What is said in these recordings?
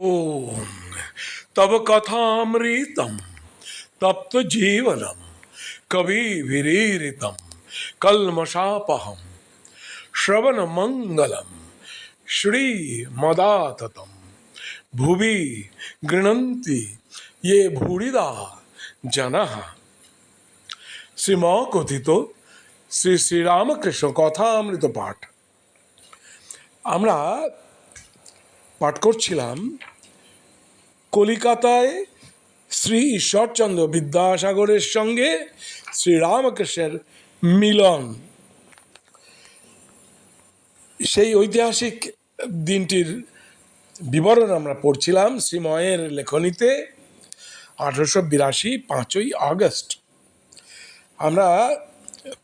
ॐ तव कथामृतं तप्तजीवनं कविभिरीरितं कल्मषापहं श्रवणमङ्गलं श्रीमदाततं भुवि गृह्णन्ति ये भूरिदा जनः শ্রীমকথিত শ্রী শ্রীরামকৃষ্ণ কথামৃত পাঠ আমরা পাঠ করছিলাম, কলিকাতায় শ্রী ঈশ্বরচন্দ্র বিদ্যাসাগরের সঙ্গে শ্রী শ্রীরামকৃষ্ণের মিলন। সেই ঐতিহাসিক দিনটির বিবরণ আমরা পড়ছিলাম শ্রীময়ের লেখনীতে, আঠারোশো বিরাশি পাঁচই আগস্ট। আমরা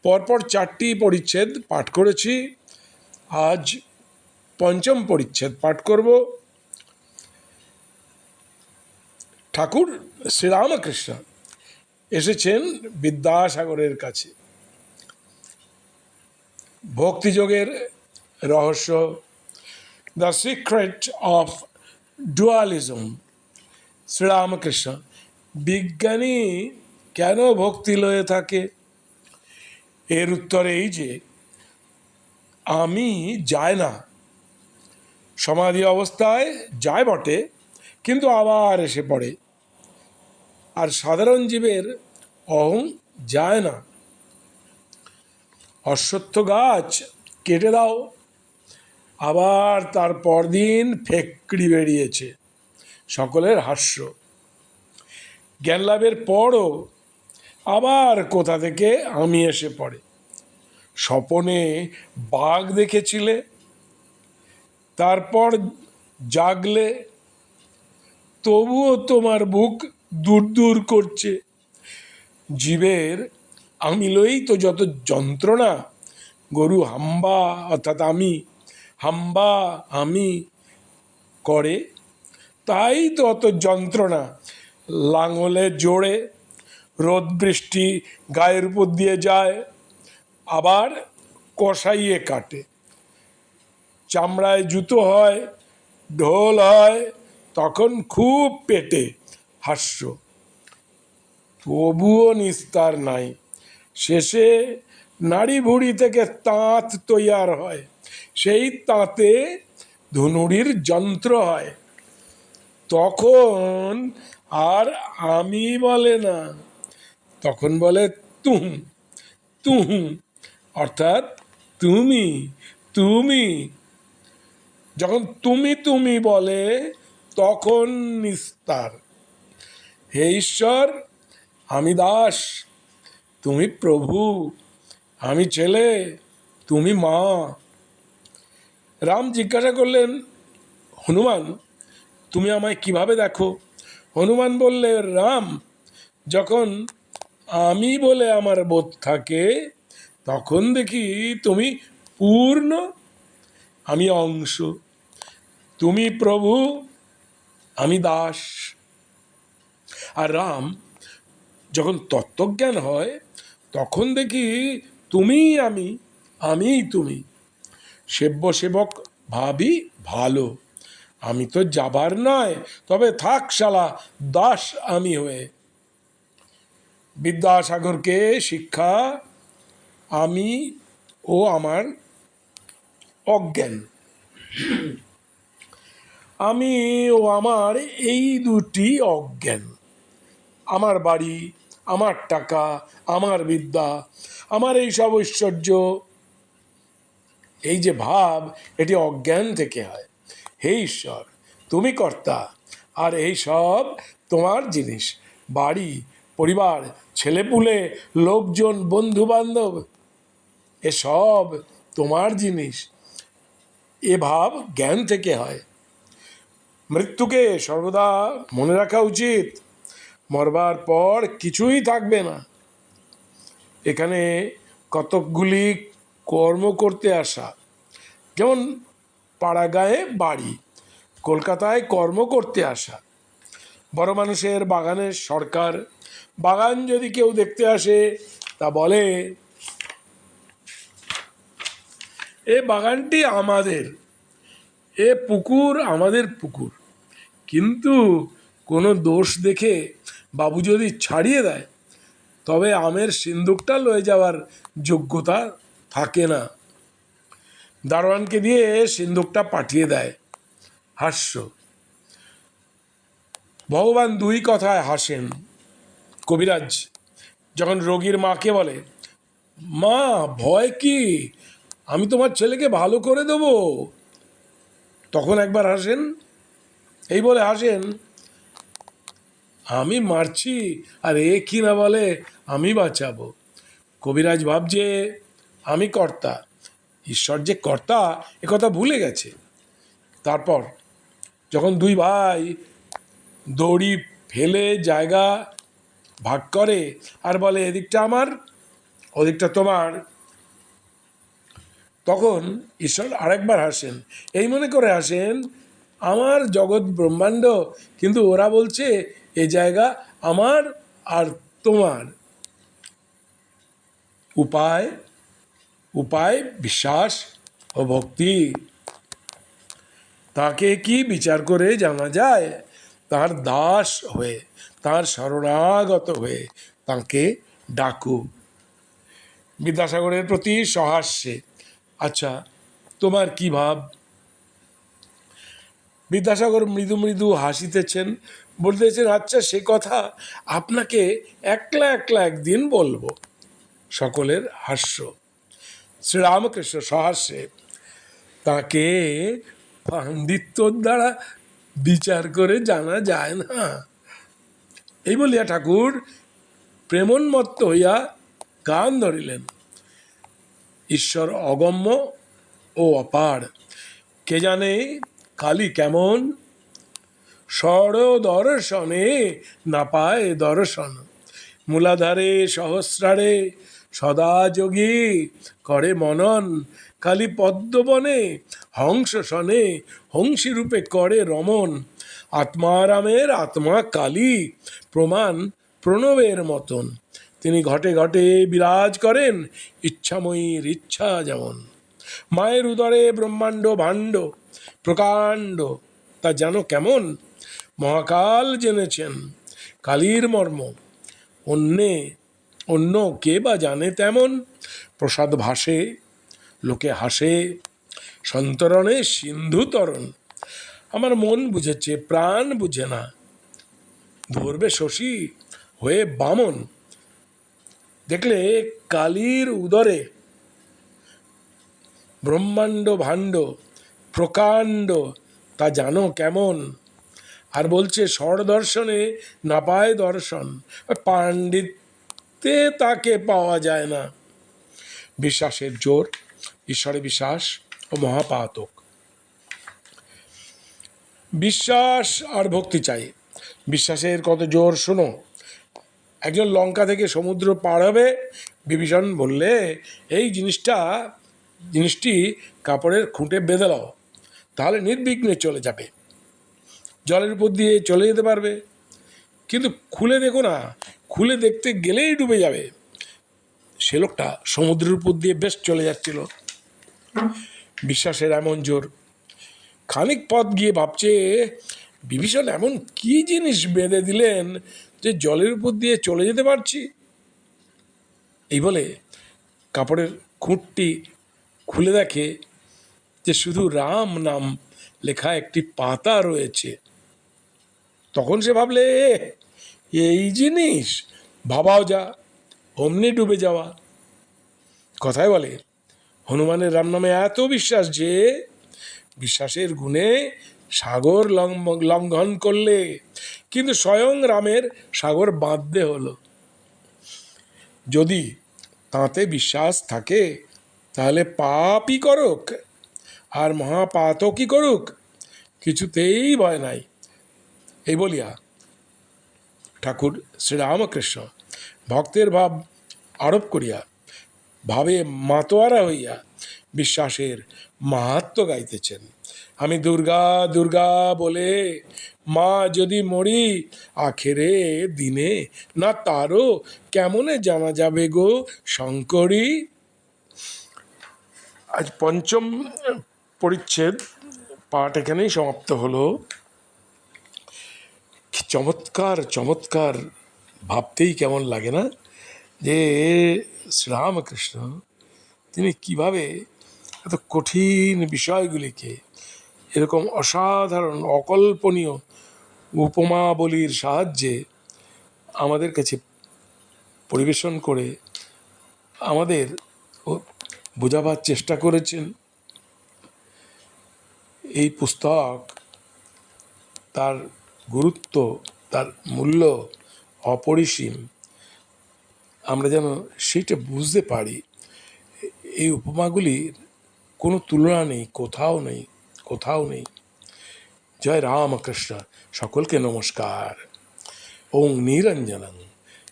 পরপর চারটি পরিচ্ছেদ পাঠ করেছি। আজ পঞ্চম পরিচ্ছেদ পাঠ করব। ঠাকুর শ্রীরামকৃষ্ণ এসেছেন বিদ্যাসাগরের কাছে। ভক্তিযোগের রহস্য the secret of dualism Sri Ramakrishna, বিজ্ঞানী কেন ভক্তি লয়ে থাকে? এর উত্তর এই যে, আমি যায় না। সমাধি অবস্থায় যায় বটে, কিন্তু আবার এসে পড়ে। আর সাধারণ জীবের অহং যায় না। অশ্বত্থ গাছ কেটে দাও, আবার তার পরদিন ফেকড়ি বেরিয়েছে, সকলের হাস্য। জ্ঞান লাভের পরও আবার কোথা থেকে আমি এসে পড়ে? স্বপনে বাঘ দেখেছিলে তারপর জাগলে, তবুও তোমার বুক দূর দূর করছে। জীবের আমি লই তো যত যন্ত্রণা, গরু হাম্বা, অর্থাৎ আমি, হাম্বা আমি করে, তাই তো অত যন্ত্রণা। লাঙলে জোরে রোদ বৃষ্টি গায়ের উপর দিয়ে যায়, আবার কষাইয়ে কাটে। চামড়ায় জুতো হয়, ঢোল হয়, তখন খুব পেটে হাস্য। তবুও নিস্তার নাই। শেষে নাড়ি ভুড়ি থেকে তাঁত তৈয়ার হয়। সেই তাঁতে ধনুরির যন্ত্র হয়। তখন আর আমি বলে না। তখন বলে তুম তুম অর্থাৎ তুমি তুমি যখন তুমি তুমি বলে, তখন নিস্তার। হে ঈশ্বর, আমি দাস, তুমি প্রভু, আমি ছেলে, তুমি মা। রাম জিজ্ঞাসা করলেন, হনুমান, তুমি আমায় কীভাবে দেখো? হনুমান বললে, রাম, যখন আমি বলে আমার বোধ থাকে, তখন দেখি তুমি পূর্ণ, আমি অংশ। তুমি প্রভু, আমি দাস। আর রাম যখন তত্ত্বজ্ঞান হয়, তখন দেখি তুমি আমি আমি তুমি। সেব্য সেবক ভাবি ভালো, আমি তো যাবার নয় তবে থাক শালা, দাস আমি হয়ে। বিদ্যাসাগরকে শিক্ষা, আমি ও আমার অজ্ঞান। আমি ও আমার এই দুটি অজ্ঞান। আমার বাড়ি, আমার টাকা, আমার বিদ্যা, আমার এই সব ঐশ্বর্য। এই যে ভাব, এটি অজ্ঞান থেকে হয়। হে ঈশ্বর, তুমি কর্তা, আর এই সব তোমার জিনিস। বাড়ি, পরিবার, ছেলেপুলে, লোকজন বন্ধু বান্ধব এসব তোমার জিনিস। এ ভাব জ্ঞান থেকে হয়। মৃত্যুকে সর্বদা মনে রাখা উচিত। মরবার পর কিছুই থাকবে না। এখানে কতকগুলি কর্ম করতে আসা, যেমন পাড়া পাড়াগাঁয়ে বাড়ি, কলকাতায় কর্ম করতে আসা, বড় মানুষের বাগানের সরকার, বাগান যদি কেউ দেখতে আসে, তা বলে, এ বাগানটি আমাদের, এ পুকুর আমাদের পুকুর। কিন্তু কোনো দোষ দেখে বাবু যদি ছাড়িয়ে দেয়, তবে আমের সিন্দুকটা লয়ে যাওয়ার যোগ্যতা থাকে না। দারোয়ানকে দিয়ে সিন্দুকটা পাঠিয়ে দেয়। হাস্য। ভগবান দুই কথায় হাসেন। কবিরাজ যখন রোগীর মাকে বলে, মা, ভয় কি? আমি তোমার ছেলেকে ভালো করে দেবো? তখন একবার হাসেন এই বলে হাসেন আমি মারছি, আর এ কি না বলে আমি বাঁচাবো। কবিরাজ ভাবছে, আমি কর্তা, ঈশ্বর যে কর্তা, এ কথা ভুলে গেছে। তারপর যখন দুই ভাই দড়ি ফেলে জায়গা ভাগ করে, আর বলে, এদিকটা আমার, ওদিকটা তোমার, তখন ঈশ্বর আরেকবার আসেন এই মনে করে হাসেন আমার জগৎ ব্রহ্মাণ্ড, কিন্তু ওরা বলছে, এ জায়গা আমার আর তোমার। উপায় উপায় বিশ্বাস ও ভক্তি। তাকে কি বিচার করে জানা যায়? তার দাস হয়ে, তার শরণাগত হয়ে তাকে ডাকু। বিদ্যাসাগরের প্রতি সহাস্যে আচ্ছা তোমার কি ভাব? বিদ্যাসাগর মৃদু মৃদু হাসিতেছেন, বলতেছেন আচ্ছা সে কথা আপনাকে একলা একলা একদিন বলব। সকলের হাস্য। শ্রীরামকৃষ্ণ সহাস্যে তাকে পাণ্ডিত্যর দ্বারা বিচার করে জানা যায় না। এই বলিয়া ঠাকুর প্রেমন্মত্ত হইয়া গান ধরিলেন। ঈশ্বর অগম্য ও অপার। কে জানে কালী কেমন? সর দর্শনে না পায় দর্শন। মূলাধারে, সহস্রারে সদা যোগী করে মনন। কালী পদ্মবনে হংস সনে হংসী রূপে করে রমন। আত্মারামের আত্মা কালী, প্রমাণ প্রণবের মতন। তিনি ঘটে ঘটে বিরাজ করেন ইচ্ছাময়ীর ইচ্ছা যেমন। মায়ের উদরে ব্রহ্মাণ্ড, ভাণ্ড প্রকাণ্ড। তা যেন কেমন? মহাকাল জেনেছেন, কালীর মর্ম। অন্যে, অন্য কে বা জানে তেমন? প্রসাদ ভাসে, লোকে হাসে, সন্তরণে সিন্ধু তরণ। আমার মন বুঝেছে, প্রাণ বুঝে না। ধরবে শশী হয়ে বামন। দেখলে কালীর উদরে ব্রহ্মাণ্ড ভাণ্ড। প্রকাণ্ড, তা জানো কেমন? আর বলছে স্বর দর্শনে না পায় দর্শন, পাণ্ডিত্যে তাকে পাওয়া যায় না। বিশ্বাসের জোর, ঈশ্বরে বিশ্বাস ও মহাপাতক। বিশ্বাস আর ভক্তি চাই। বিশ্বাসের কত জোর, শোনো। একজন লঙ্কা থেকে সমুদ্র পার হবে, বিভীষণ বললে, এই জিনিসটা, জিনিসটি কাপড়ের খুঁটে বেঁধে দাও। তাহলে নির্বিঘ্নে চলে যাবে। জলের উপর দিয়ে চলে যেতে পারবে। কিন্তু খুলে দেখো না, খুলে দেখতে গেলেই ডুবে যাবে। সে লোকটা সমুদ্রের উপর দিয়ে বেশ চলে যাচ্ছিল। বিশ্বাসের এমন জোর। খানিক পথ গিয়ে ভাবছে, বিভীষণ, এমন কি জিনিস বেঁধে দিলেন যে জলের উপর দিয়ে চলে যেতে পারছি? এই বলে কাপড়ের খুঁটটি খুলে দেখে যে শুধু রাম নাম লেখা একটি পাতা রয়েছে, তখন সে ভাবলে এই জিনিস, ভাবাও যা, অমনি ডুবে যাওয়া। কথায় বলে, হনুমানের রাম নামে এত বিশ্বাস যে, বিশ্বাসের গুণে সাগর লঙ্ঘ- লঙ্ঘন করলে কিন্তু স্বয়ং রামের সাগর বাঁধতে হলো। যদি তাতে বিশ্বাস থাকে, তাহলে পাপই করুক। আর মহাপাতকই করুক? কিছুতেই ভয় নাই। এই বলিয়া ঠাকুর শ্রীরামকৃষ্ণ ভক্তের ভাব আরোপ করিয়া, ভাবে মাতোয়ারা হইয়া বিশ্বাসের মাহাত্ম গাইতেছেন। আমি দুর্গা দুর্গা বলে মা যদি মরি, আখেরে দিনে না তারও কেমনে জানা যাবে গো শঙ্করী? আজ পঞ্চম পরিচ্ছেদ। পাঠ এখানেই সমাপ্ত হলো। চমৎকার চমৎকার। ভাবতেই কেমন লাগে না যে শ্রীরামকৃষ্ণ তিনি কীভাবে এত কঠিন বিষয়গুলিকে এরকম অসাধারণ, অকল্পনীয় উপমাবলীর সাহায্যে আমাদের কাছে পরিবেশন করে আমাদের বোঝাবার চেষ্টা করেছেন। এই পুস্তক তার গুরুত্ব, তার মূল্য অপরিসীম। আমরা যেন সেইটা বুঝতে পারি। এই উপমাগুলির কোনো তুলনা নেই, কোথাও নেই কোথাও নেই। জয় রামকৃষ্ণ। সকলকে নমস্কার। ওং নিরঞ্জনং।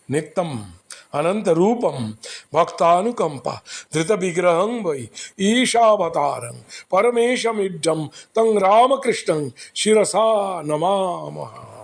নিত্যম अनंत रूपम भक्तानुकंपा धृत विग्रह वै ईशावतारं परमेशमिड्ढं तं शिसा नमा नमामः।